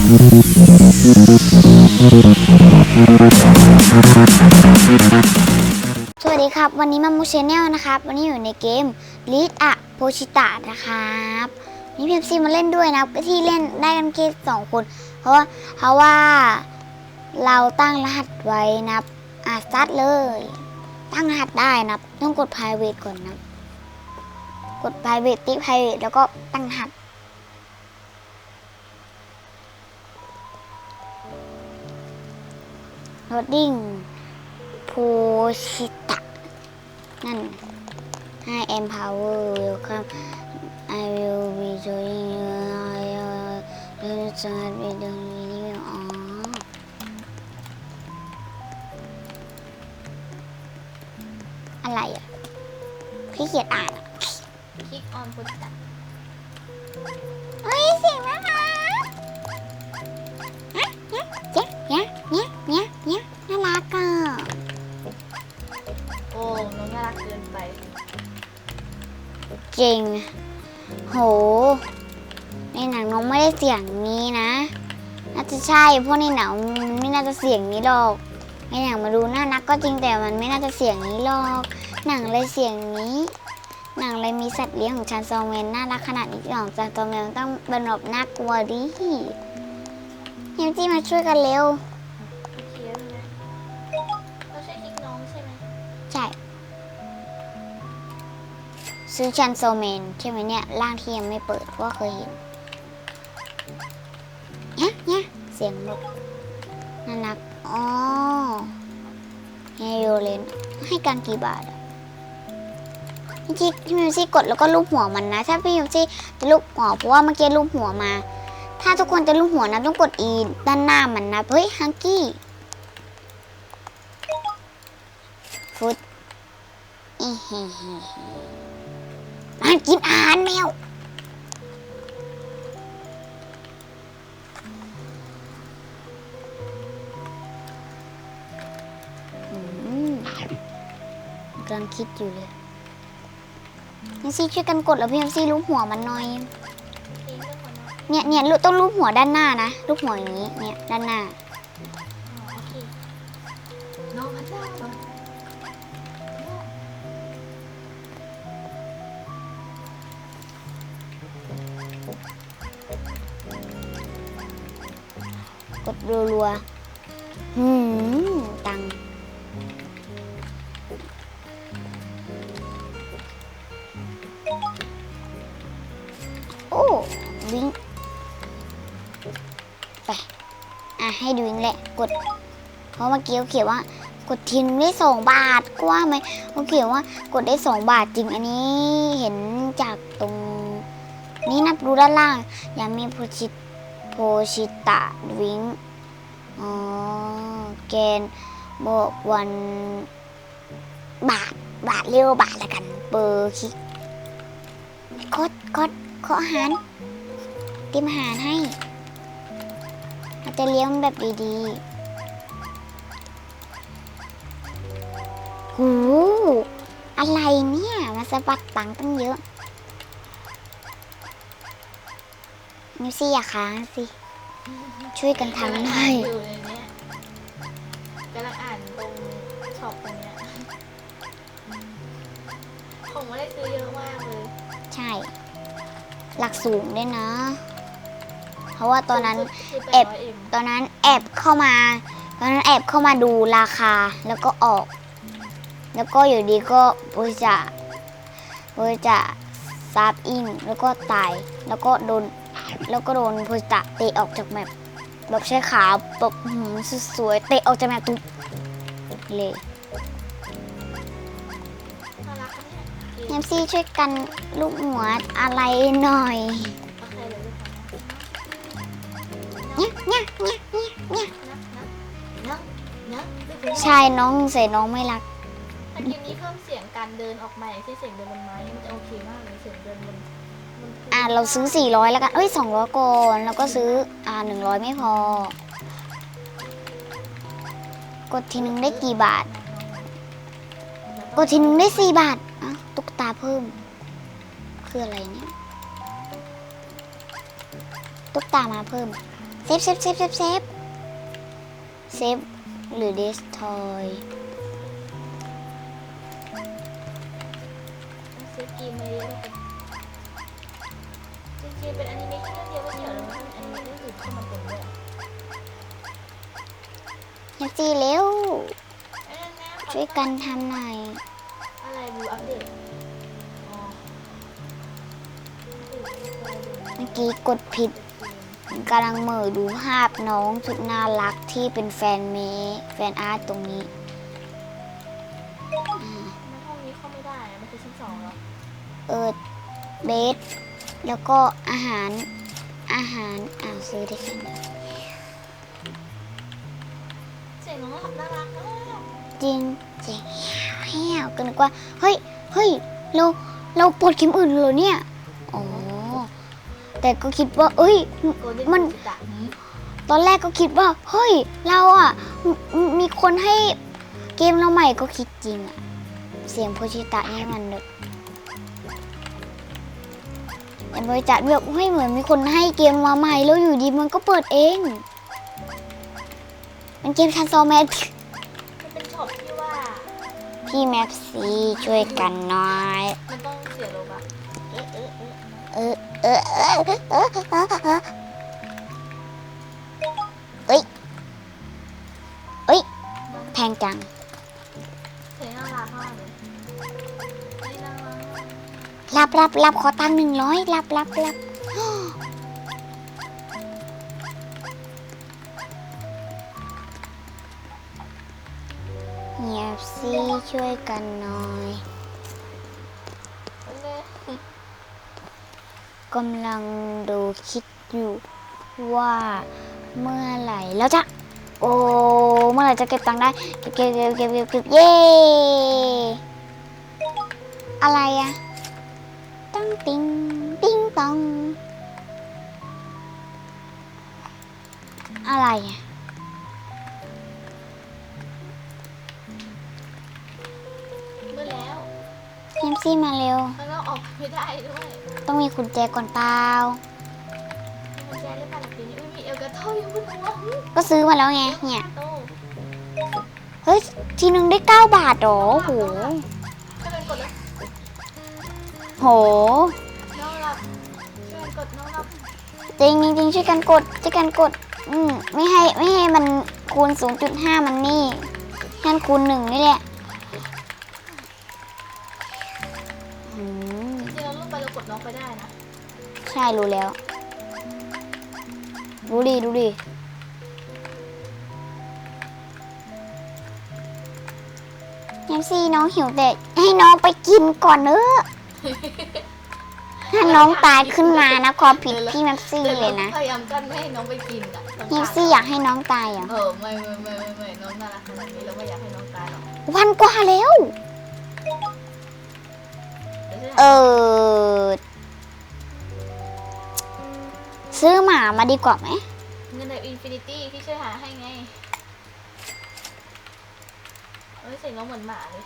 สวัสดีครับ วันนี้มามูชแนลนะครับ วันนี้อยู่ในเกมลีดอะโพชิตะนะครับนี่พีเอฟซีมาเล่นด้วยนะก็ที่เล่นได้กันแค่สองคน เพราะว่าเพราะว่าเราตั้งรหัสไว้นับอาร์ทเลย ตั้งรหัสได้นับต้องกด private ก่อนนะ กด private ติ๊ private แล้วก็ตั้งรหัส โรดดิ้งโพชิตะ นั่นให้ empower welcome I will be showing you how you to start with the video อ๋ออะไรอะพี่เขียนอ่านอะคลิกออนพุทธะเฮ้ยเสีย จริงโห ในหนังน้องไม่ได้เสียงนี้นะ น่าจะใช่เพราะในหนังมันไม่น่าจะเสียงนี้หรอก ในหนังมาดูน่ารักก็จริงแต่มันไม่น่าจะเสียงนี้หรอก หนังเลยเสียงนี้ หนังเลยมีสัตว์เลี้ยงของชานซองเวนน่ารักขนาดนี้ของชานซองเวนต้องเป็นแบบน่ากลัวดิเฮียจี้มาช่วยกันเร็ว ซื้อชันโซเมนใช่ไหมเนี่ยร่างที่ยังไม่เปิดเพราะเคยเห็นเนี่ยเนี่ยเสียงนกน่ารักอ๋อเฮโยเลนให้กันกี่บาทอะพี่ที่พี่มิวซี่กดแล้วก็ลูบหัวมันนะ ถ้าพี่มิวซี่จะลูบหัวเพราะว่าเมื่อกี้ลูบหัวมา ถ้าทุกคนจะลูบหัวนะต้องกดอีด้านหน้ามันนะเฮ้ยฮังกี้ฟุตอีเฮ่เฮ่เฮ่ มันกินอาหารแมวอืมกำลังคิดอยู่เลยนี่ซี่ช่วยกันกดแล้วพี่เอฟซี่รูปหัวมันหน่อยคลิกเรื่องของน้องเนี่ยเนี่ยลูกต้องรูปหัวด้านหน้านะรูปหัวอย่างนี้ เนี่ยด้านหน้า รัวๆหืมตังโอ้วิ่งไปอะ ให้ดูวิ่งแหละ กด เพราะเมื่อกี้เขาเขียนว่า กดทีนึงได้สองบาทก็ว่าไหมเขาเขียนว่ากดได้สองบาทจริงอันนี้เห็นจากตรงนี้นับดูด้านล่างยังมีโพชิตโพชิตะวิง อ๋อ แกนบอกวันบาท บาทเรียกว่าบาทละกันเบอร์คิกกดกดขออาหารเตรียมอาหารให้เราจะเลี้ยงแบบดีๆ หู อะไรเนี่ย มาสะบัดตังค์ตั้งเยอะนิวซี่อย่าค้างสิ ช่วยกันทำหน่อยอยู่ในเนี้ยกำลังอ่านตรงช็อปตรงเนี้ยของไม่ได้ซื้อเยอะมากเลย ใช่ หลักสูงด้วยนะ เพราะว่าตอนนั้นคือเอฟ800 M ตอนนั้นแอบเข้ามา ตอนนั้นแอบเข้ามาดูราคาแล้วก็ออก แล้วก็อยู่ดีก็บริจาบริจาซับอินแล้วก็ตายแล้วก็โดน แล้วก็โดนบริจาเตะออกจากแมปแบบใช้ขาแบบสวยๆเตะออกจากแมปทุกเลยน่ารักอะเอมซี่ช่วยกันลูกหัวอะไรหน่อยเคเลยลูกค้าเนี่ยเนี่ยเนี่ยเนี่ยเนี่ยใช่น้องใส่น้องไม่รักถ้าเกมนี้เพิ่มเสียงการเดินออกใหม่างที่เสียงเดินบนไม้มันจะโอเคมากเลยเสียงเดินบน อ่าเราซื้อ 400 แล้วกันเอ้ย 200ก่อนแล้วก็ซื้ออ่า100 ไม่พอ กดทีนึงได้กี่บาท กดทีนึงได้ 4 บาทอะตุ๊กตาเพิ่ม คืออะไรเนี่ย ตุ๊กตามาเพิ่ม เซฟเซฟเซฟเซฟเซฟเซฟหรือ destroy ซื้อกมมาเยอะเลย จริงๆเป็นอนิเมะแค่เรื่องเดียวไม่ใช่เหรอแล้วมันเป็นอนิเมะเรื่องอื่นเข้ามาเป็นด้วยนักจีเร็วไอ้นั่นนะช่วยกันทำหน่อย อะไรบูอัปเดตอ๋อเมื่อกี้กดผิดกำลังเหม่อดูภาพน้องสุดน่ารักที่เป็นแฟนเมแฟนอาร์ตตรงนี้ในห้องนี้เข้าไม่ได้อะมันคือชั้นสองเหรอ เอิดเบส แล้วก็อาหารอาหารอ้าซื้อได้แค่นี้เสียงน้องน่ารักมากจริงเจ๋งแหวก็นึกว่าเฮ้ยเฮ้ยเราเราปลดเข็มอื่นเหรอเนี่ยอ๋อแต่ก็คิดว่า เอ้ย โกลเด้นมันตะตอนแรกก็คิดว่า เฮ้ย เราอะมมมีคนให้เกมเราใหม่ก็คิดจริงอะ เสียงโพชิตะนี่มันแบบ แต่บริจาคแบบเฮ้ยเหมือนมีคนให้เกมมาใหม่แล้วอยู่ดีมันก็เปิดเอง มันเกมทันซอแมทมันเป็นช็อปที่ว่า พี่แมปซีช่วยกันหน่อย มันต้องเสียโลบะเอ๊ะเอ๊ะเอ๊ะเออเออเออเออเออเออเอ้ รับรับรับขอตังค์หนึ่งร้อยรับรับรับเงียบสิช่วยกันหน่อยกำลังดูคิดอยู่ว่าเมื่อไหร่แล้วจะโอ้เมื่อไหร่จะเก็บตังค์ได้เก็บเก็บเก็บเก็บเก็บเก็บเย้อะไรอะ ตั้งติงติ้งตอง อะไรอะเมื่อแล้วเนมซี่มาเร็วแล้วเราออกไม่ได้ด้วยต้องมีกุญแจก่อนเปล่ามันแจ้ได้ป่ะหลักปีนี้ไม่มีเอลกาโต้ยังไม่รู้ว่าก็ซื้อมาแล้วไงเนี่ยโต้เฮ้ย ทีนึงได้ 9 บาทเหรอโหช่วยกันกดเลย โห น้องรับช่วยกันกดน้องรับจริงจริงๆช่วยกันกดช่วยกันกด อืมไม่ให้ไม่ให้มันคูณ 0.5 มันนี่ให้มันคูณหนึ่งนี่แหละอืมจริงๆเราลูกไปเรากดน้องไปได้นะใช่รู้แล้ว รู้ดีรู้ดีแยมซี่น้องหิวแต่ให้น้องไปกินก่อนเนอะ ถ้าน้องตายขึ้นมานะความผิดพี่แม็กซี่เลยนะพยายามกั้นไม่ให้น้องไปกินอะแยมซี่อยากให้น้องตายเหรอเออไม่ไม่ไม่ไม่ไม่น้องน่ารักขนาดนี้เราไม่อยากให้น้องตายหรอกวันกว่าแล้วเดี๋ยวฉันเอหาอซื้อหมามาดีกว่าไหมเงินในอินฟินิตี้ที่ช่วยหาให้ไงเอ้ยเสียงน้องเหมือนหมาเลย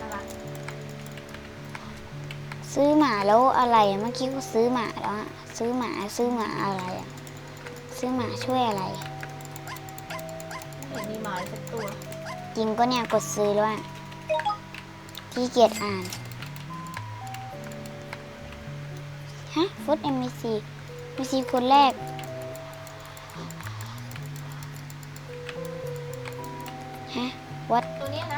น่ารัก ซื้อหมาแล้วอะไรอะเมื่อกี้ก็ซื้อหมาแล้วอะซื้อหมาซื้อหมาอะไรอะซื้อหมาช่วยอะไรไม่เห็นมีหมาเลยสักตัว จริงก็เนี่ยกดซื้อแล้วอะขี้เกียจอ่านฮะฟุตเอ็มบีซีมีซีคนแรกฮะวัดตัวเนี้ยนะ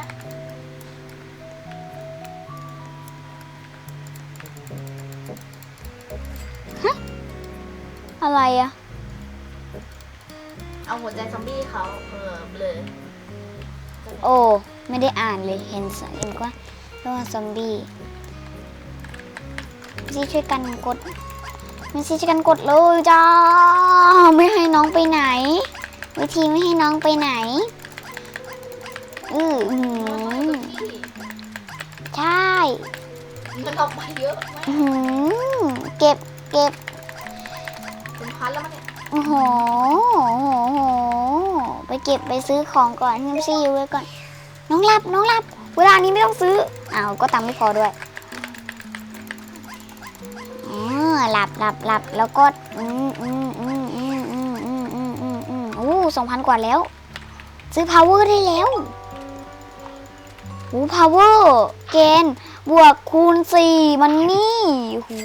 อะไรอะเอาหัวใจซอมบี้เขาเออเบลอโอ้ ไม่ได้อ่านเลย เห็นสเห็นว่าเรื่องซอมบี้มิซี่ช่วยกันกดมิซี่ช่วยกันกดเลยจ้า ไม่ให้น้องไปไหน วิธีไม่ให้น้องไปไหน อือหืน้องอให้ตัวพี่ใช่ มันออกมาเยอะมาก อื้อหือเก็บเก็บเป็น พันแล้วมันเนี่ยโอ้โหโอ้โหไปเก็บไปซื้อของก่อนมิซี่ยู่ไว้ก่อน น้องหลับน้องหลับเวลานี้ไม่ต้องซื้ออ้าวก็ตังค์ไม่พอด้วยอ๋อหลับหลับหลับแล้วก็อืมอืมอืมอืมอืมอืออืออือโอ้สองพันกว่าแล้ว ซื้อ power ได้แล้วหู power เกณฑ์บวกคูณสี่มันนี่หู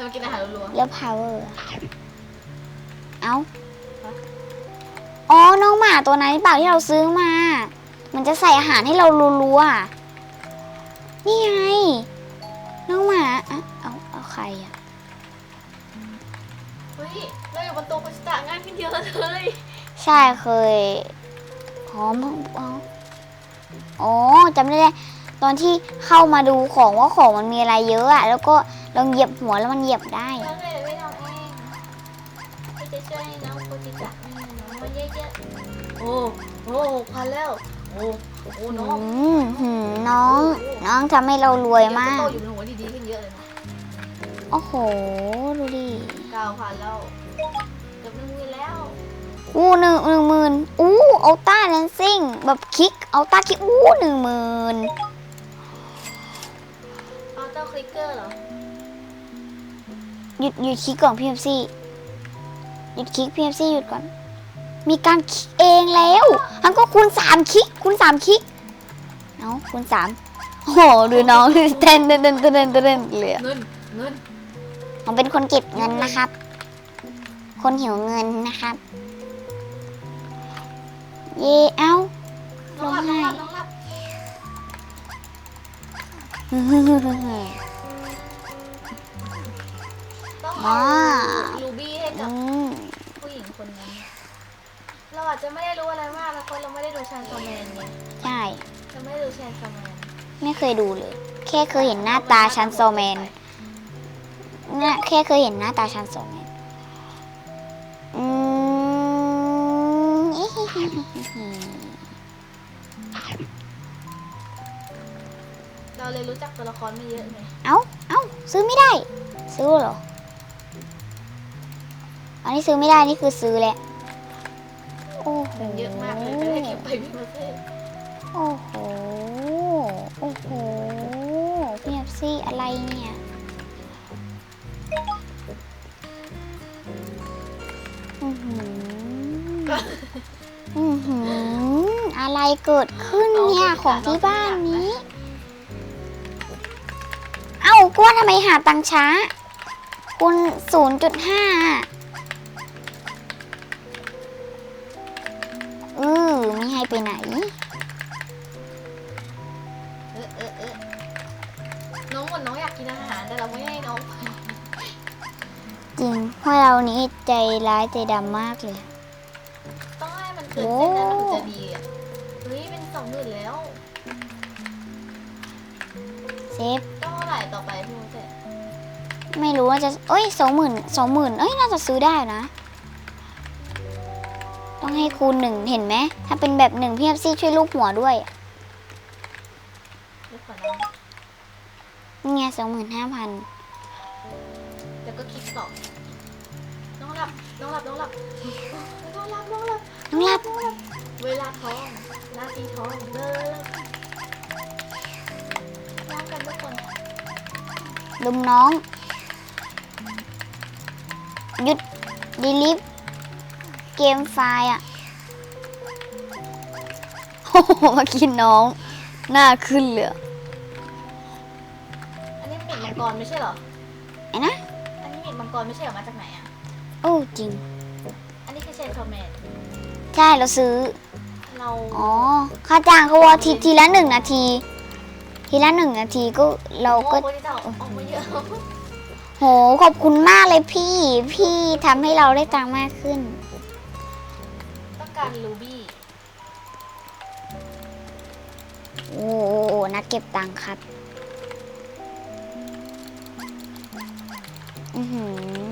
เธอมากินอาหารรัวแล้ว power อะเอาอ๋อ น้องหมาตัวนั้นหรือเปล่าที่เราซื้อมา มันจะใส่อาหารให้เรารัวๆอะนี่ไง น้องหมาอะเอาเอาใครอะๆเฮ้ยเราอยู่บนโต๊ะคุชิตะง่ายขึ้นเยอะเลยใช่เคยหอมอ๋ออ๋อจำได้เลย ตอนที่เข้ามาดูของว่าของมันมีอะไรเยอะอะแล้วก็ลองเหยียบหัวแล้วมันเหยียบได้เราเลยไม่ทำเองพี่จะช่วยให้น้องคุชิตะมีน้องมันเยอะๆโอ้โอ้พันแล้ว โอ้โอ้น้องอืมหืมน้อง น้องทำให้เรารวยมาก โตอยู่บนหัวดีๆขึ้นเยอะเลยนะโอ้โห ดูดิเก้าพันแล้วเกือบหนึ่งหมื่นแล้วอู้หนึ่งหนึ่งหมื่นอู้อัลต้าแลนซิ่งแบบคลิกอัลต้าคลิกอู้หนึ่งหมื่นออโต้คลิกเกอร์เหรอ หยุดหยุดคลิกก่อนพีเอฟซีหยุดคลิกพีเอฟซีหยุดก่อน มีการคลิกเองแล้วมันก็คูณสามคลิกคูณสามคลิกเอาคูณสามโอ้โหดูน้องเต้นเต้นเต้นเต้นเต้นเต้นเลยอะเงินเงินผมเป็นคนเก็บเงินนะครับ คนหิวเงินนะครับ เย่เอ้า น้องหลับร้น้อองงไห้หลับน้องหลับต้องว้า เอาลูบี้ให้กับอืมผู้หญิงคนนั้นเราอาจจะไม่ได้รู้อะไรมากนะเพราะเราไม่ได้ดูชานซอมแมนไงใช่เราไม่ได้ดูชานซอมแมนไม่เคยดูเลย แค่เคยเห็นหน้าตาชันโซแมนเนี่ยแค่เคยเห็นหน้าตาชันโซแมนอืมเราเลยรู้จักตัวละครไม่เยอะไง เอ้า เอ้า ซื้อไม่ได้ ซื้อเหรอ อันนี้ซื้อไม่ได้นี่คือซื้อแหละโอ้โหเยอะมากเลยไม่ได้เก็บไปโอ้โหโอ้โหพี่เอฟซี่อะไรเนี่ยอือหืออือหืออะไรเกิดขึ้นเนี่ย ของที่บ้านนี้ เอ้ากลัวทำไมหาตังช้า คุณศูนย์จุดห้า ร้ายใจดำมากเลย ต้องให้มันเกิดเส้นนั้นมันถึงจะดีอะเฮ้ยเป็นสองหมื่นแล้วเซฟ ต้องเท่าไหร่ต่อไปพี่ประเทศไม่รู้ว่าจะเอ้ยสองหมื่นสองหมื่นเอ้ยน่าจะซื้อได้นะ ต้องให้คูณหนึ่งเห็นไหม ถ้าเป็นแบบหนึ่งพี่แอฟซี่ช่วยลูกหัวด้วยเดี๋ยวขอน้องนี่ไงสองหมื่นห้าพันเดี๋ยวก็คลิกต่อน้ องหลับน้องหลับน้องหลับน้องหลับน้องหลับน้องรับเวลาท้องหน้าที่ท้องเลิกน้องกันทุกคนลุมน้อง หยุดดีลิฟเกมไฟล์อะโอ้โหมากินน้อง หน้าขึ้นเลยอะอันนี้มีดมังกรไม่ใช่เหรอ ไอ้นะ อันนี้มีดมังกรไม่ใช่เหรอมาจากไหนอะ โอ้จริง อันนี้คือเชนคอมเมนใช่เราซื้อ เราอ๋อ ค่าจ้างเขาว่าทีทีละหนึ่งนาที ทีละหนึ่งนาทีก็เราก็ โอ้โหที่จะออกมาเยอะโห ขอบคุณมากเลยพี่ พี่ทำให้เราได้ตังค์มากขึ้น ต้องการลูบี้ โอ้โหนักเก็บตังค์ครับ อือหือ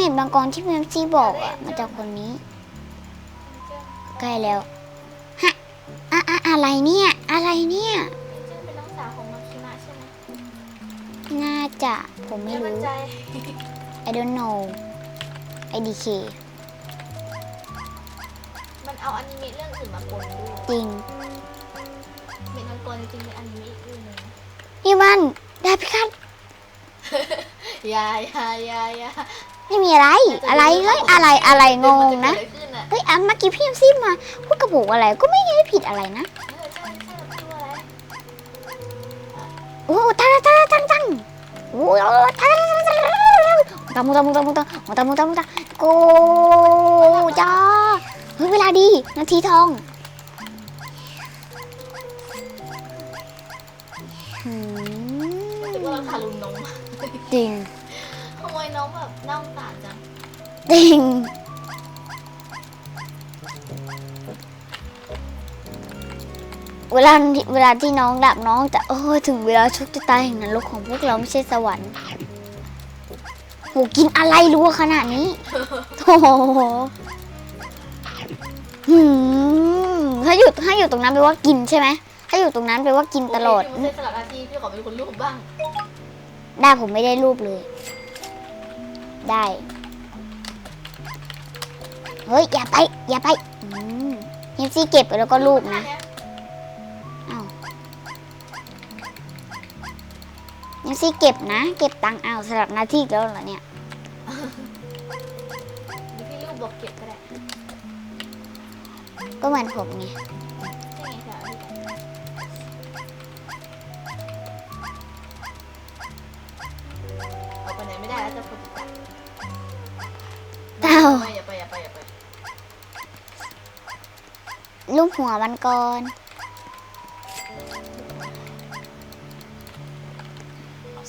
เม็ดบางกรที่พีเมมซี่บอกอะมาจากคนนี้ ใกล้แล้วฮะอะอะอะไรเนี่ย อะไรเนี่ยนเป็นน้องสาวของมาคิมะใช่ไหมน่าจะผมไม่รู้ ใจ I don't know IDK มันเอาอนิเมะเรื่องอื่นมาปนด้วยจริงเม็ดมังกรจริงๆเป็นอนิเมะอีกเรื่องหนึงนี่มันดาพิฆาต อยาอยาอยาอยา ไม่มีอะไร อะไรเฮ้ยอะไรอะไรงงนะมัจเกิดอะไรขึ้นอะเฮ้ยอะเมื่อกี้พี่ยังซีมาพูดกระปุกอะไรก็ไม่ได้ผิดอะไรนะเออใช่ใช่ตัวอะไรโอ้ตังตังตังตังโอ้ตังตังตังตังตังตังตังตังตังตังตังตังโกจ้าเฮ้ยเวลาดีนาทีทองหืคิดว่าเรามทารุณน้องจริงขโมยน้องแบบน่าสงสารจังจริง เวลาที่เวลาที่น้องดับน้องจะเออถึงเวลาโชุกจะตายแห่งนรกของพวกเราไม่ใช่สวรรค์โหกินอะไรรัวขนาดนี้โอ้โหหืมถ้าอยู่ถ้าอยู่ตรงนั้นแปลว่ากินใช่ไหมถ้าอยู่ตรงนั้นแปลว่ากินตลอดโเคพี่ไม่ใช่สลับหน้าที่พี่ขอเป็นคนรูปบ้าง ได้ผมไม่ได้รูปเลย ได้ เฮ้ย อย่าไป อย่าไปอืมเฮมซี่เก็บไปแล้วก็รูปนะอ้าวเฮมซี่เก็บนะ เก็บตังค์อ้าวสลับหน้าที่อีกแล้วเหรอเนี่ยหรือพี่รูปบอกเก็บก็ได้ ก็เหมือนผมไง รูปหัวมันก่อน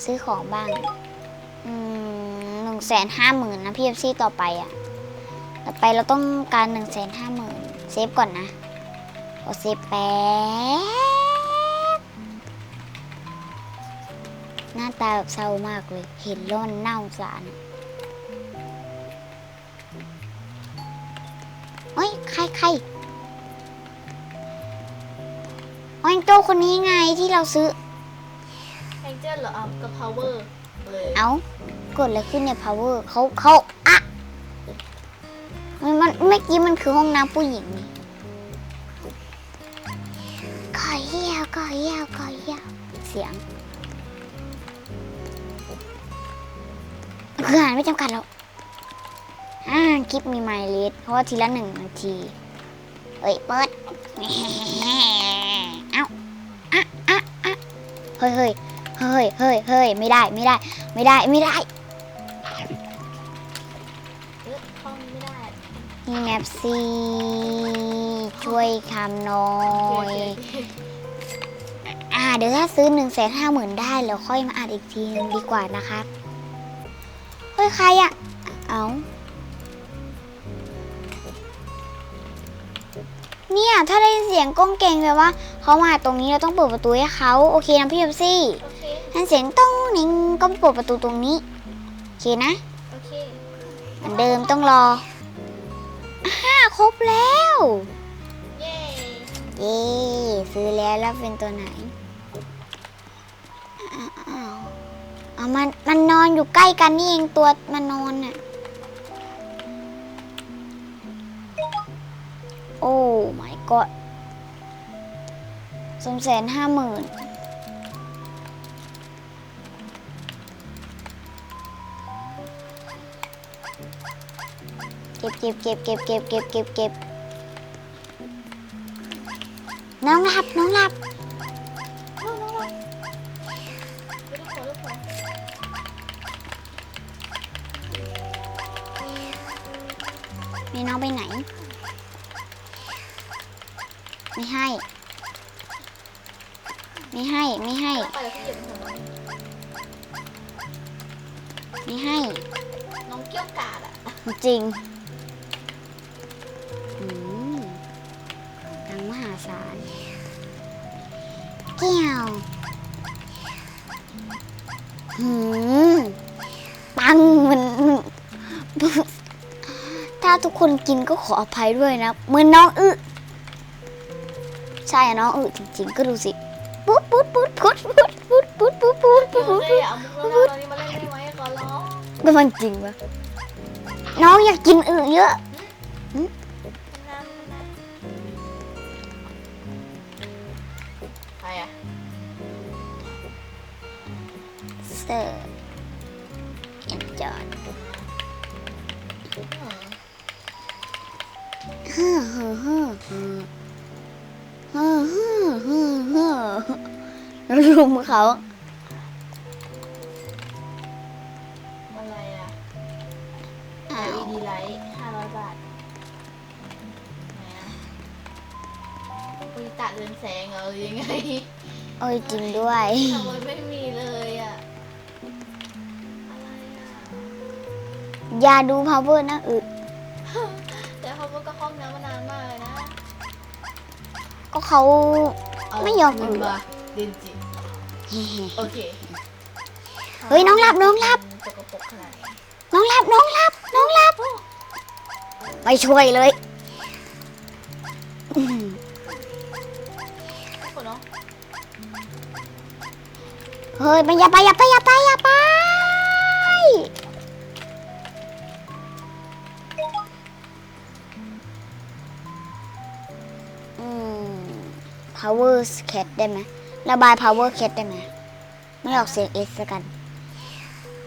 ซื้อของบ้าง อืมหนึ่งแสนห้าหมื่นนะพี่เอฟซีต่อไปอะ ต่อไปเราต้องการหนึ่งแสนห้าหมื่นเซฟก่อนนะขอเซฟแป๊บ หน้าตาแบบเศร้ามากเลย เห็นแล้วมันน่าสงสารเฮ้ย ใครใคร ออยโจ้คนนี้ไงที่เราซื้อ แองเจิลเหรอเอากับ power เลยเอากดอะไรขึ้นเนี่ย power เขาเขาอะมันมันเมื่อกี้มันคือห้องน้ำผู้หญิงนี่ขอเยี่ยวขอเยี่ยวขอเยี่ยวเสียงคืออ่านไม่จำกัดแล้วอ่าคลิปมีไมล์เลสเพราะว่าทีละหนึ่งนาทีเฮ้ย เปิด เอ้าอะอะอะเฮ้ยเฮ้ยเฮ้ยเฮ้ยเฮ้ยไม่ได้ไม่ได้ ไม่ได้ไม่ได้ไม่ได้นี่แมปซีช่วยคำหน้อยอ่าเดี๋ยวถ้าซื้อ1นึ่งแสนห้าหมื่นได้แล้วค่อยมาอ่านอีกทีนึงดีกว่านะครับเฮ้ยใครอะเอาเนี่ยถ้าได้เสียงก้องเก่งแบบว่า เขามาตรงนี้เราต้องเปิดประตูให้เขาโอเคนะพี่เอฟซี่โอเคถ้าเสียงต้องนิ่งก็เปิดประตูตรงนี้โอเคนะโอเคเหมือนเดิมต้องรอห้าครบแล้ว เย้เย้ซื้อแล้วแล้วเป็นตัวไหนอ้าวเอามันมันนอนอยู่ใกล้กันนี่เองตัวมันนอนน่ะ โอ้ my god สองแสนห้าหมื่นเก็บเก็บเก็บเก็บเก็บเก็บเก็บเก็บน้องหลับน้องหลับลูกลูกลูกลูกหัวลูกหัวมีน้องไปไหน ไม่ให้ ไม่ให้ไม่ให้แล้วไปแล้วพี่เก็บหัวไม่ให้ น้องเกี้ยวกาดอะจริงอืมตังค์มหาศาลเกี่ยวหืมปังมันถ้าทุกคนกินก็ขออภัยด้วยนะเหมือนน้องอึใช่อะน้องอึจริง ๆ ก็ดูสิ ปุ๊ดปุ๊ดปุ๊ดปุ๊ดปุ๊ดปุ๊ดปุ๊ดปุ๊ดปุ๊ดเดี๋ยวปุ๊ดเจ๊เอามุกแล้วนะตอนนี้มาเล่นได้ไหมขอร้องก็มันจริงปะน้องอยากกินอึเยอะน้ำน้ำใครอะเสิร์ฟจอดอืมฮึ่มฮึ่มฮึ่ม ฮึ่มฮึ่มฮึ่มฮึ่มฮึ่มรุมเขาอะไรอะอ้าว LED light ห้าร้อยบาทไหนอะบริตะเรือนแสงเหรอหรือยังไงโอ้ยจริงด้วย ทำไมไม่มีเลยอะ อะไรอะ อย่าดู power นะอึแต่เขาก็ห้องน้ำมานานมากเลยนะ ก็เขาไม่ยอมเงินมาเดนจิโอเคเฮ้ยน้องหลับน้องหลับสกปรกขนาดไหนน้องหลับน้องหลับน้องหลับไม่ช่วยเลยอืมทุกคนเนาะเฮ้ยมันอย่าไปอย่าไปอย่าไปอย่าไป power cat ได้ไหมระบาย power cat ได้ไหมไม่ออกเสียง S กัน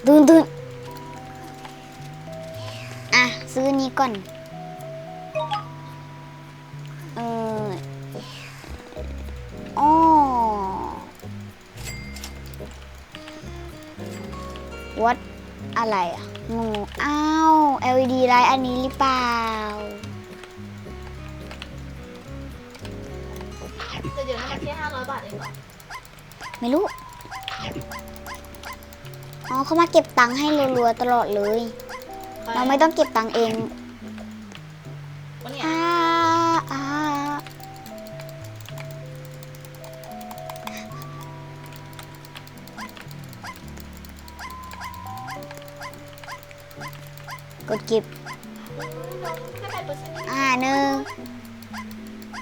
ดืนดืนอะ ซื้อนี้ก่อน เอออ๋อวัดอะไรอะงูอ้าว LED ไลท์อันนี้หรือเปล่า ไม่รู้ อ๋อเขามาเก็บตังค์ให้รัวๆตลอดเลย เราไม่ต้องเก็บตังค์เองวันเนี้ยอ่าอ่ากดเก็บแค่แปดเปอร์เซ็นต์อ่าหนึ่ง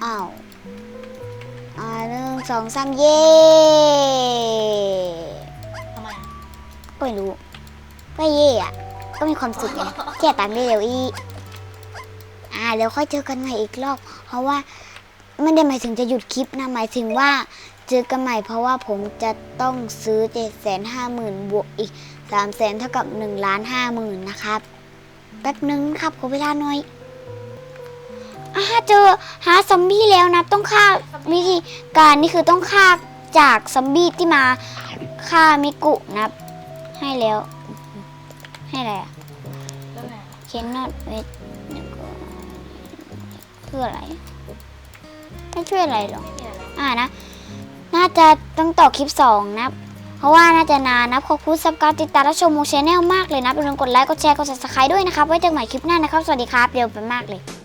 อ้าวอ่าหนึ่งสองสามเย่ ความสุขไงแค่ตังได้เร็วอีอ่าเดี๋ยวค่อยเจอกันใหม่อีกรอบ เพราะว่าไม่ได้หมายถึงจะหยุดคลิปนะหมายถึงว่าเจอกันใหม่เพราะว่าผมจะต้องซื้อเจ็ดแสนห้าหมื่นบวกอีกสามแสนเท่ากับหนึ่งล้านห้าหมื่นนะครับ แป๊บนึงครับขอเวลาหน่อยอ่าเจอหาซอมบี้แล้วนะต้องฆ่าวิธีการนี่คือต้องฆ่าจากซอมบี้ที่มาฆ่ามิกุนะให้แล้ว ให้อะไรอะ แล้วไงอะ cannot wait คืออะไร ไม่ช่วยอะไรหรอกไม่มีอะไรอ่านะ น่าจะต้องต่อคลิปสองนะเพราะว่าน่าจะนานนะขอบคุณสับการติดตามและชมโมชแนลมากเลยนะอย่าลืมกดไลค์กดแชร์กด subscribe ด้วยนะครับไว้เจอกันใหม่คลิปหน้านะครับ สวัสดีครับเร็วไปมากเลย